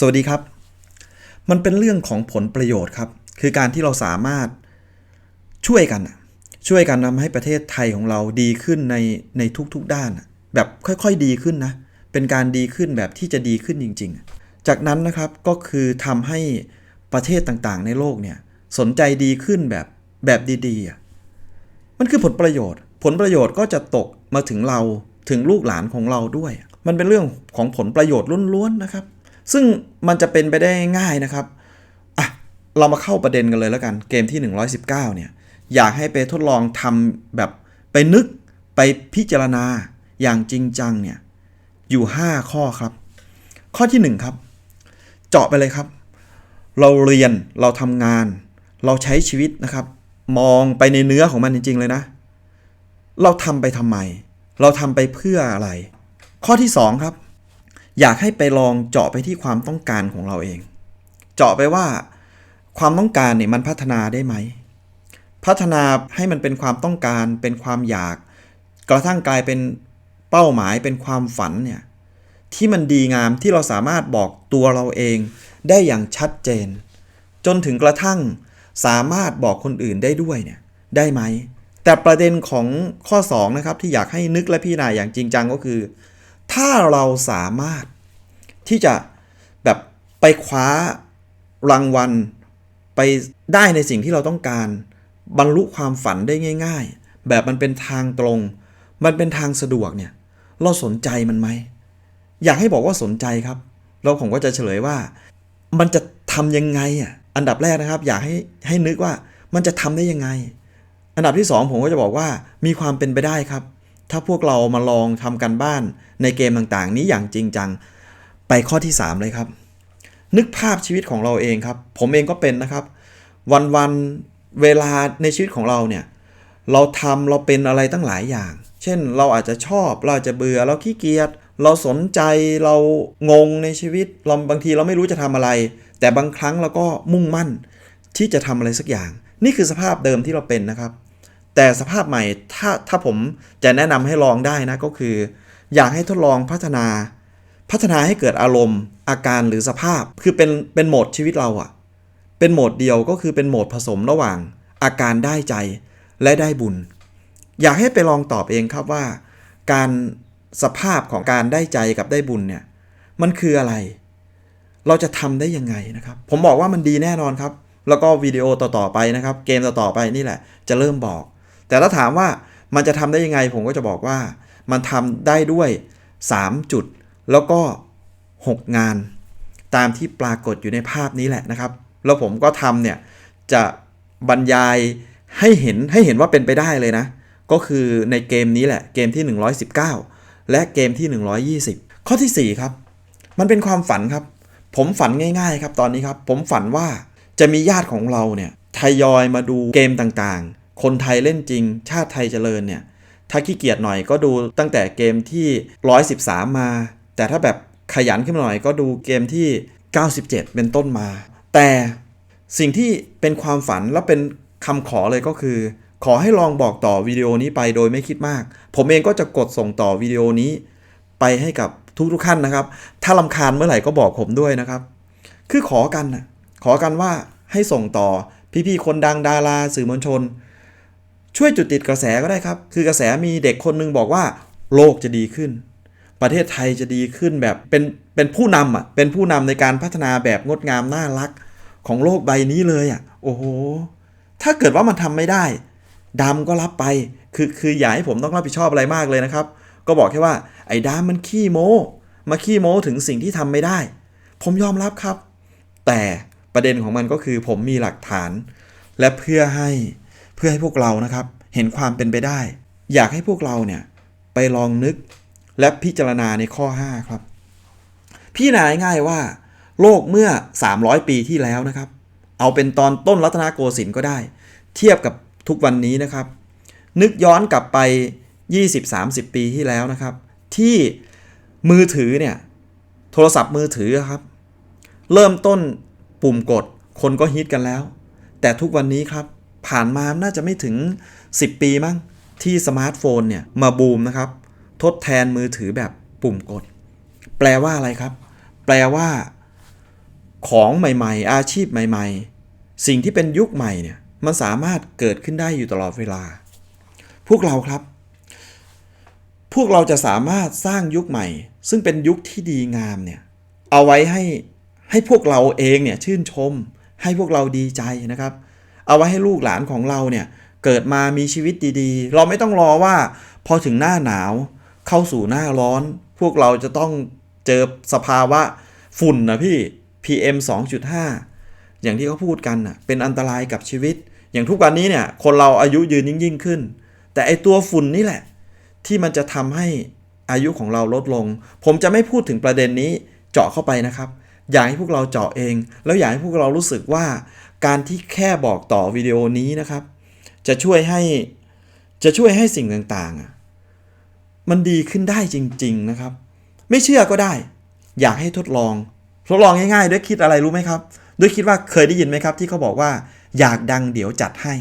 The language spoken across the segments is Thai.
สวัสดีครับ มันเป็นเรื่องของผลประโยชน์ครับ คือการที่เราสามารถช่วยกัน ช่วยกันทำให้ประเทศไทยของเราดีขึ้นในในทุกๆด้าน แบบค่อยๆดีขึ้นนะ เป็นการดีขึ้นแบบที่จะดีขึ้นจริง ๆ จากนั้นนะครับก็คือทำให้ประเทศต่างๆ ในโลกเนี่ยสนใจดีขึ้นแบบแบบดีๆ มันคือผลประโยชน์ ผลประโยชน์ก็จะตกมาถึงเราถึงลูกหลานของเราด้วย มันเป็นเรื่องของผลประโยชน์ล้วนๆนะครับ ซึ่งมันจะเป็นไปได้ง่ายนะครับอะเรามาเข้าประเด็นกันเลยแล้วกัน เกมที่ 119 เนี่ย อยากให้ไปทดลองทำแบบไปนึกไปพิจารณาอย่างจริงจังเนี่ยอยู่ 5 ข้อครับ ข้อที่ 1 ครับ เจาะไปเลยครับ เราเรียนเราทำงาน เราใช้ชีวิตนะครับ มองไปในเนื้อของมันจริง ๆ เลยนะ เราทำไปทำไม เราทำไปเพื่ออะไร ข้อที่ 2 ครับ อยากให้ไปลองเจาะไปที่ความต้องการของเราเอง เจาะไปว่าความต้องการเนี่ยมันพัฒนาได้ไหม พัฒนาให้มันเป็นความต้องการ เป็นความอยาก กระทั่งกลายเป็นเป้าหมายเป็นความฝันเนี่ยที่มันดีงามที่เราสามารถบอกตัวเราเองได้อย่างชัดเจน จนถึงกระทั่งสามารถบอกคนอื่นได้ด้วยเนี่ยได้ไหม แต่ประเด็นของข้อ 2 นะครับ ที่อยากให้นึกและพิจารณาอย่างจริงจังก็คือ ถ้าเราสามารถที่จะแบบไปคว้ารางวัล ไปได้ในสิ่งที่เราต้องการ บรรลุความฝันได้ง่าย ๆ แบบมันเป็นทางตรง มันเป็นทางสะดวกเนี่ย เราสนใจมันไหม อยากให้บอกว่าสนใจครับแล้วผมก็จะเฉลยว่า มันจะทำยังไงอะอันดับแรกนะครับ อยากให้ให้นึกว่ามันจะทำได้ยังไง อันดับที่สองผมก็จะบอกว่ามีความเป็นไปได้ครับ ถ้าพวกเรามาลองทำกันบ้านในเกมต่างๆ นี้อย่างจริงจัง ไปข้อที่ 3 เลยครับ นึกภาพชีวิตของเราเองครับ ผมเองก็เป็นนะครับ วันๆเวลาในชีวิตของเราเนี่ย เราทำเราเป็นอะไรตั้งหลายอย่าง เช่น เราอาจจะชอบ เราอาจจะเบื่อ เราขี้เกียจ เราสนใจ เรางงในชีวิต เราบางทีเราไม่รู้จะทำอะไร แต่บางครั้งเราก็มุ่งมั่นที่จะทำอะไรสักอย่าง นี่คือสภาพเดิมที่เราเป็นนะครับ แต่สภาพใหม่ถ้าถ้าผมจะแนะนำให้ลองได้นะก็คือ อยากให้ทดลองพัฒนา พัฒนาให้เกิดอารมณ์ อาการหรือสภาพคือเป็นเป็นโหมดชีวิตเราอะเป็นโหมดเดียวก็คือเป็นโหมดผสมระหว่าง อาการได้ใจและได้บุญ อยากให้ไปลองตอบเองครับว่า การสภาพของการได้ใจกับได้บุญเนี่ยมันคืออะไร เราจะทำได้ยังไงนะครับ ผมบอกว่ามันดีแน่นอนครับ แล้วก็วิดีโอต่อๆไปนะครับ เกมต่อๆไปนี่แหละ จะเริ่มบอก แต่ถ้าถามว่ามันจะทำได้ยังไง ผมก็จะบอกว่า มันทำได้ด้วย 3 จุด แล้วก็ 6 งาน ตามที่ปรากฏอยู่ในภาพนี้แหละนะครับ แล้วผมก็ทำเนี่ย จะบรรยายให้เห็นให้เห็นว่าเป็นไปได้เลยนะ ก็คือในเกมนี้แหละเกมที่ 119 และเกมที่ 120 ข้อทีสี่4 ครับ มันเป็นความฝันครับ ผมฝันง่าย ๆ ครับตอนนี้ครับ ผมฝันว่าจะมีญาติของเราเนี่ยทยอยมาดูเกมต่างๆ คนไทยเล่นจริง ชาติไทยเจริญเนี่ย ถ้าขี้เกียจหน่อยก็ดูตั้งแต่เกมที่ 113 มา แต่ถ้าแบบขยันขึ้นมาหน่อยก็ดูเกมที่ 97 เป็นต้นมา แต่สิ่งที่เป็นความฝันและเป็นคำขอเลยก็คือ ขอให้ลองบอกต่อวิดีโอนี้ไปโดยไม่คิดมาก ผมเองก็จะกดส่งต่อวิดีโอนี้ ไปให้กับทุกๆท่านนะครับ ถ้าลำคาญเมื่อไหร่ก็บอกผมด้วยนะครับ คือขอกันนะขอกันว่าให้ส่งต่อพี่ๆคนดังดาราสื่อมวลชน ช่วยจุดติดกระแสก็ได้ครับ คือกระแสมีเด็กคนหนึงบอกว่า โลกจะดีขึ้น ประเทศไทยจะดีขึ้นแบบเป็นเป็นผู้นำอะเป็นผู้นำในการพัฒนาแบบงดงามน่ารักของโลกใบนี้เลยอะ โอ้โห ถ้าเกิดว่ามันทำไม่ได้ดำก็รับไป คือคืออย่าให้ผมต้องรับผิดชอบอะไรมากเลยนะครับ ก็บอกแค่ว่า ไอ้ดำมันขี้โม้ มาขี้โม้ถึงสิ่งที่ทำไม่ได้ ผมยอมรับครับ แต่ประเด็นของมันก็คือผมมีหลักฐาน และเพื่อให้ เพื่อให้พวกเรานะครับเห็นความเป็นไปได้ อยากให้พวกเราเนี่ยไปลองนึกและพิจารณาในข้อ 5 ครับพี่นายง่ายว่า โลกเมื่อ 300 ปีที่แล้วนะครับ เอาเป็นตอนต้นรัตนโกสินทร์ก็ได้ เทียบกับทุกวันนี้นะครับ นึกย้อนกลับไป 20-30 ปีที่แล้วนะครับ ที่มือถือเนี่ยโทรศัพท์มือถือครับ เริ่มต้นปุ่มกดคนก็ฮิตกันแล้ว แต่ทุกวันนี้ครับ ผ่านมาน่าจะไม่ถึง 10 ปีมั้งที่สมาร์ทโฟนเนี่ยมาบูมนะครับ ทดแทนมือถือแบบปุ่มกด แปลว่าอะไรครับ แปลว่า ของใหม่ๆ อาชีพใหม่ ๆ สิ่งที่เป็นยุคใหม่เนี่ยมันสามารถเกิดขึ้นได้อยู่ตลอดเวลา พวกเราครับ พวกเราจะสามารถสร้างยุคใหม่ ซึ่งเป็นยุคที่ดีงามเนี่ยเอาไว้ให้ให้พวกเราเองเนี่ยชื่นชม ให้พวกเราดีใจนะครับ เอาไว้ให้ลูกหลานของเราเนี่ยเกิดมามีชีวิตดีๆ เราไม่ต้องรอว่าพอถึงหน้าหนาวเข้าสู่หน้าร้อน พวกเราจะต้องเจอสภาวะฝุ่นนะพี่ PM 2.5 อย่างที่เขาพูดกันน่ะเป็นอันตรายกับชีวิต อย่างทุกวันนี้เนี่ยคนเราอายุยืนยิ่งยิ่งขึ้น แต่ไอตัวฝุ่นนี่แหละ ที่มันจะทำให้อายุของเราลดลง ผมจะไม่พูดถึงประเด็นนี้เจาะเข้าไปนะครับ อยากให้พวกเราเจาะเอง แล้วอยากให้พวกเรารู้สึกว่า การที่แค่บอกต่อวิดีโอนี้นะครับ จะช่วยให้จะช่วยให้สิ่งต่างๆ มันดีขึ้นได้จริง ๆนะครับ ไม่เชื่อก็ได้ อยากให้ทดลอง ทดลองง่ายๆ ด้วยคิดอะไรรู้ไหมครับ ด้วยคิดว่าเคยได้ยินไหมครับ ที่เขาบอกว่า อยากดังเดี๋ยวจัดให้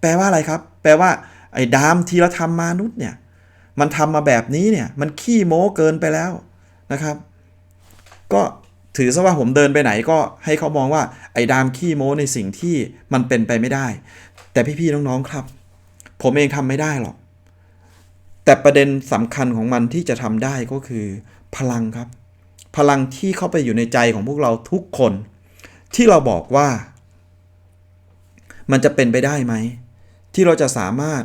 แปลว่าอะไรครับ แปลว่าไอ้ดามทีละธรรมมานุษย์เนี่ย มันทำมาแบบนี้เนี่ย มันขี้โม้เกินไปแล้วนะครับ ก็ ถือซะว่าผมเดินไปไหนก็ให้เขามองว่าไอ้ดามขี้โม้ในสิ่งที่มันเป็นไปไม่ได้ แต่พี่ๆน้องๆครับ ผมเองทำไม่ได้หรอก แต่ประเด็นสำคัญของมันที่จะทำได้ก็คือ พลังครับ พลังที่เข้าไปอยู่ในใจของพวกเราทุกคน ที่เราบอกว่า มันจะเป็นไปได้ไหม ที่เราจะสามารถ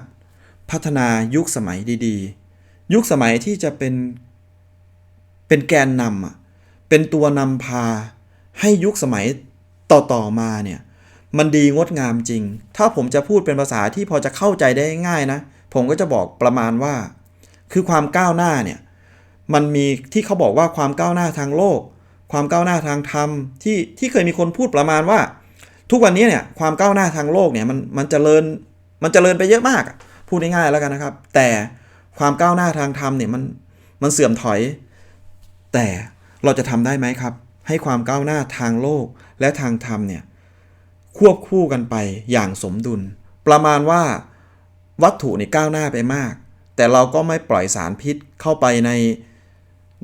พัฒนายุคสมัยดีๆ ยุคสมัยที่จะเป็นเป็นแกนนำอะ เป็นตัวนำพาให้ยุคสมัยต่อๆมาเนี่ยมันดีงดงามจริง ถ้าผมจะพูดเป็นภาษาที่พอจะเข้าใจได้ง่ายนะ ผมก็จะบอกประมาณว่า คือความก้าวหน้าเนี่ย มันมีที่เขาบอกว่าความก้าวหน้าทางโลก ความก้าวหน้าทางธรรม ที่ที่เคยมีคนพูดประมาณว่า ทุกวันนี้เนี่ยความก้าวหน้าทางโลกเนี่ยมันมันจเจริญมันจเจริญไปเยอะมาก พูดง่ายๆแล้วกันนะครับ แต่ความก้าวหน้าทางธรรมเนี่ยมันมันเสื่อมถอย แต่ เราจะทำได้ไหมครับ ให้ความก้าวหน้าทางโลกและทางธรรมเนี่ยควบคู่กันไปอย่างสมดุล ประมาณว่าวัตถุนี่ก้าวหน้าไปมาก แต่เราก็ไม่ปล่อยสารพิษเข้าไปใน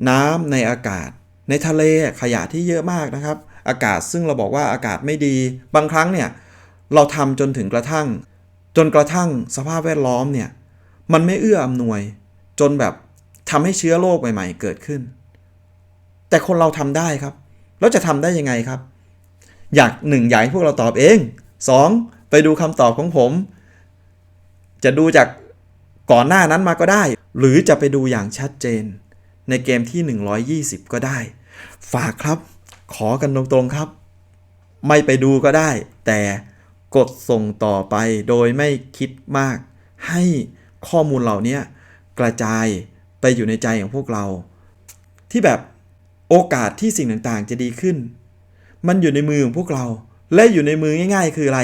น้ำในอากาศ ในทะเลขยะที่เยอะมากนะครับ อากาศซึ่งเราบอกว่าอากาศไม่ดี บางครั้งเนี่ยเราทำจนถึงกระทั่ง จนกระทั่งสภาพแวดล้อมเนี่ยมันไม่เอื้ออำนวย จนแบบทำให้เชื้อโรคใหม่ ๆ เกิดขึ้น แต่คนเราทำได้ครับ แล้วจะทำได้ยังไงครับ อยากหนึ่งอยากให้พวกเราตอบเองสองไปดูคำตอบของผม จะดูจากก่อนหน้านั้นมาก็ได้ หรือจะไปดูอย่างชัดเจน ในเกมที่ 120 ก็ได้ ฝากครับ ขอกันตรงๆครับ ไม่ไปดูก็ได้ แต่กดส่งต่อไปโดยไม่คิดมาก ให้ข้อมูลเหล่านี้กระจายไปอยู่ในใจของพวกเรา ที่แบบ โอกาสที่สิ่งต่างๆ จะดีขึ้น มันอยู่ในมือของพวกเรา และอยู่ในมือง่าย ๆ คืออะไร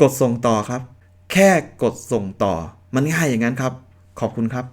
กดส่งต่อครับ แค่กดส่งต่อ มันง่ายอย่างนั้นครับ ขอบคุณครับ